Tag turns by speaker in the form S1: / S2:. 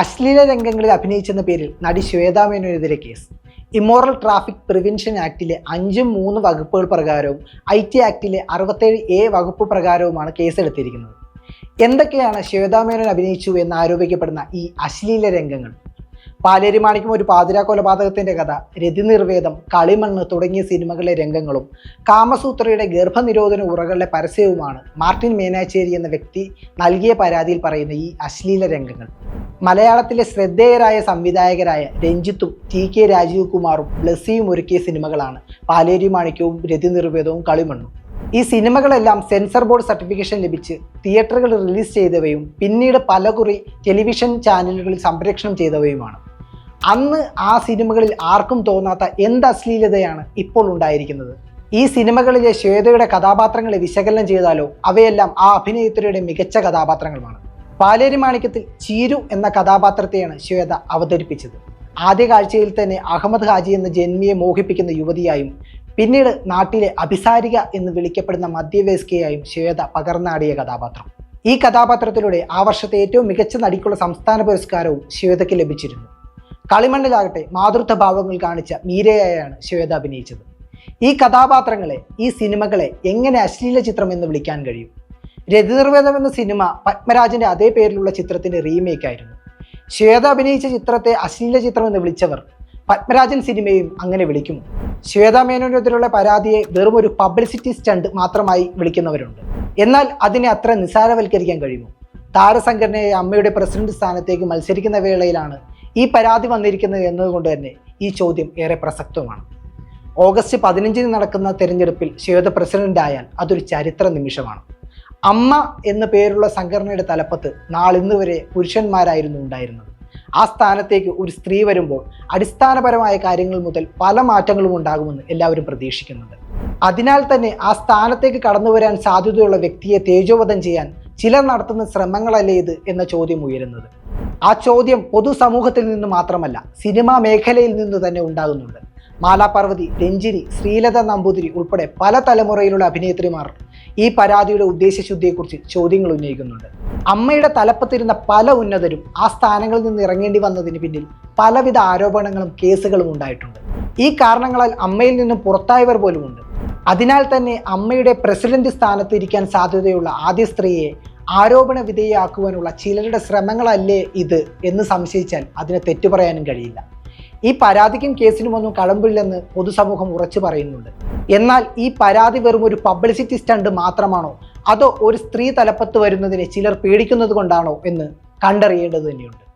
S1: അശ്ലീല രംഗങ്ങളിൽ അഭിനയിച്ചെന്ന പേരിൽ നടി ശ്വേതാ മേനോനെതിരെ കേസ്. ഇമോറൽ ട്രാഫിക് പ്രിവെൻഷൻ ആക്ടിലെ അഞ്ചും മൂന്ന് വകുപ്പുകൾ പ്രകാരവും ഐ ടി ആക്ടിലെ അറുപത്തേഴ് എ വകുപ്പ് പ്രകാരവുമാണ് കേസെടുത്തിരിക്കുന്നത്. എന്തൊക്കെയാണ് ശ്വേതാ മേനോൻ അഭിനയിച്ചു എന്ന് ആരോപിക്കപ്പെടുന്ന ഈ അശ്ലീല രംഗങ്ങൾ? പാലേരി മാണിക്യം ഒരു പാതിരാ കൊലപാതകത്തിന്റെ കഥ രതിനിർവേദം കളിമണ്ണ് തുടങ്ങിയ സിനിമകളിലെ രംഗങ്ങളും കാമസൂത്രയുടെ ഗർഭനിരോധന ഉറകളുടെ പരസ്യവുമാണ് മാർട്ടിൻ മേനാച്ചേരി എന്ന വ്യക്തി നൽകിയ പരാതിയിൽ പറയുന്ന ഈ അശ്ലീല രംഗങ്ങൾ. മലയാളത്തിലെ ശ്രദ്ധേയരായ സംവിധായകരായ രഞ്ജിത്തും ടി കെ രാജീവ് കുമാറും ബ്ലസ്സിയും ഒരുക്കിയ സിനിമകളാണ്. പാലേരി മാണിക്യവും രതിനിർവേദവും കളിമണ്ണും. ഈ സിനിമകളെല്ലാം സെൻസർ ബോർഡ് സർട്ടിഫിക്കേഷൻ ലഭിച്ച് തിയേറ്ററുകൾ റിലീസ് ചെയ്തവയും പിന്നീട് പലകുറി ടെലിവിഷൻ ചാനലുകളിൽ സംപ്രേക്ഷണം ചെയ്തവയുമാണ്. അന്ന് ആ സിനിമകളിൽ ആർക്കും തോന്നാത്ത എന്ത് അശ്ലീലതയാണ് ഇപ്പോൾ ഉണ്ടായിരിക്കുന്നത്? ഈ സിനിമകളിലെ ശ്വേതയുടെ കഥാപാത്രങ്ങളെ വിശകലനം ചെയ്താലോ? അവയെല്ലാം ആ അഭിനേത്രിയുടെ മികച്ച കഥാപാത്രങ്ങളുമാണ്. പാലേരി മാണിക്യത്തിൽ ചീരു എന്ന കഥാപാത്രത്തെയാണ് ശ്വേത അവതരിപ്പിച്ചത്. ആദ്യ കാഴ്ചയിൽ തന്നെ അഹമ്മദ് ഹാജി എന്ന ജന്മിയെ മോഹിപ്പിക്കുന്ന യുവതിയായും പിന്നീട് നാട്ടിലെ അഭിസാരിക എന്ന് വിളിക്കപ്പെടുന്ന മധ്യവയസ്കയായും ശ്വേത പകർന്നാടിയ കഥാപാത്രം. ഈ കഥാപാത്രത്തിലൂടെ ആ വർഷത്തെ ഏറ്റവും മികച്ച നടിക്കുള്ള സംസ്ഥാന പുരസ്കാരവും ശ്വേതയ്ക്ക് ലഭിച്ചിരുന്നു. കളിമണ്ണിലാകട്ടെ മാതൃത്വ ഭാവങ്ങൾ കാണിച്ച മീരയായാണ് ശ്വേത അഭിനയിച്ചത്. ഈ കഥാപാത്രങ്ങളെ ഈ സിനിമകളെ എങ്ങനെ അശ്ലീല ചിത്രം എന്ന് വിളിക്കാൻ കഴിയും? രതിനിർവേദം എന്ന സിനിമ പത്മരാജന്റെ അതേ പേരിലുള്ള ചിത്രത്തിന്റെ റീമേക്ക് ആയിരുന്നു. ശ്വേത അഭിനയിച്ച ചിത്രത്തെ അശ്ലീല ചിത്രം എന്ന് വിളിച്ചവർ പത്മരാജൻ സിനിമയും അങ്ങനെ വിളിക്കുമോ ശ്വേത മേനോനെതിരെയുള്ള പരാതിയെ വെറും ഒരു പബ്ലിസിറ്റി സ്റ്റണ്ട് മാത്രമായി വിളിക്കുന്നവരുണ്ട്. എന്നാൽ അതിനെ അത്ര നിസ്സാരവൽക്കരിക്കാൻ കഴിയുമോ? താരസംഘടനയെ അമ്മയുടെ പ്രസിഡന്റ് സ്ഥാനത്തേക്ക് മത്സരിക്കുന്ന വേളയിലാണ് ഈ പരാതി വന്നിരിക്കുന്നത് എന്നതുകൊണ്ട് തന്നെ ഈ ചോദ്യം ഏറെ പ്രസക്തമാണ് ഓഗസ്റ്റ് പതിനഞ്ചിന് നടക്കുന്ന തെരഞ്ഞെടുപ്പിൽ ശ്വേത പ്രസിഡന്റായാൽ അതൊരു ചരിത്ര നിമിഷമാണ്. അമ്മ എന്ന പേരുള്ള സംഘടനയുടെ തലപ്പത്ത് നാളിന്ന് വരെ പുരുഷന്മാരായിരുന്നു ഉണ്ടായിരുന്നത്. ആ സ്ഥാനത്തേക്ക് ഒരു സ്ത്രീ വരുമ്പോൾ അടിസ്ഥാനപരമായ കാര്യങ്ങൾ മുതൽ പല മാറ്റങ്ങളും ഉണ്ടാകുമെന്ന് എല്ലാവരും പ്രതീക്ഷിക്കുന്നുണ്ട്. അതിനാൽ തന്നെ ആ സ്ഥാനത്തേക്ക് കടന്നു വരാൻ സാധ്യതയുള്ള വ്യക്തിയെ തേജോവധം ചെയ്യാൻ ചിലർ നടത്തുന്ന ശ്രമങ്ങളല്ലേ ഇത് എന്ന ചോദ്യം ഉയരുന്നത്. ആ ചോദ്യം പൊതുസമൂഹത്തിൽ നിന്ന് മാത്രമല്ല സിനിമാ മേഖലയിൽ നിന്ന് തന്നെ ഉണ്ടാകുന്നുണ്ട്. മാലാപാർവതി രഞ്ജിനി ശ്രീലത നമ്പൂതിരി ഉൾപ്പെടെ പല തലമുറയിലുള്ള അഭിനേത്രിമാർ ഈ പരാതിയുടെ ഉദ്ദേശശുദ്ധിയെക്കുറിച്ച് ചോദ്യങ്ങൾ ഉന്നയിക്കുന്നുണ്ട്. അമ്മയുടെ തലപ്പത്തിരുന്ന പല ഉന്നതരും ആ സ്ഥാനങ്ങളിൽ നിന്ന് ഇറങ്ങേണ്ടി വന്നതിന് പിന്നിൽ പലവിധ ആരോപണങ്ങളും കേസുകളും ഉണ്ടായിട്ടുണ്ട്. ഈ കാരണങ്ങളാൽ അമ്മയിൽ നിന്നും പുറത്തായവർ പോലുമുണ്ട് അതിനാൽ തന്നെ അമ്മയുടെ പ്രസിഡന്റ് സ്ഥാനത്ത് ഇരിക്കാൻ സാധ്യതയുള്ള ആദ്യ സ്ത്രീയെ ആരോപണ വിധേയയാക്കുവാനുള്ള ചിലരുടെ ശ്രമങ്ങളല്ലേ ഇത് എന്ന് സംശയിച്ചാൽ അതിനെ തെറ്റു പറയാനും കഴിയില്ല. ഈ പരാതിക്കും കേസിനും ഒന്നും കഴമ്പില്ലെന്ന് പൊതുസമൂഹം ഉറച്ചു പറയുന്നുണ്ട്. എന്നാൽ ഈ പരാതി വെറും ഒരു പബ്ലിസിറ്റി സ്റ്റണ്ട് മാത്രമാണോ? അതോ ഒരു സ്ത്രീ തലപ്പത്ത് വരുന്നതിനെ ചിലർ പേടിക്കുന്നത് കൊണ്ടാണോ എന്ന് കണ്ടറിയേണ്ടത് തന്നെയുണ്ട്.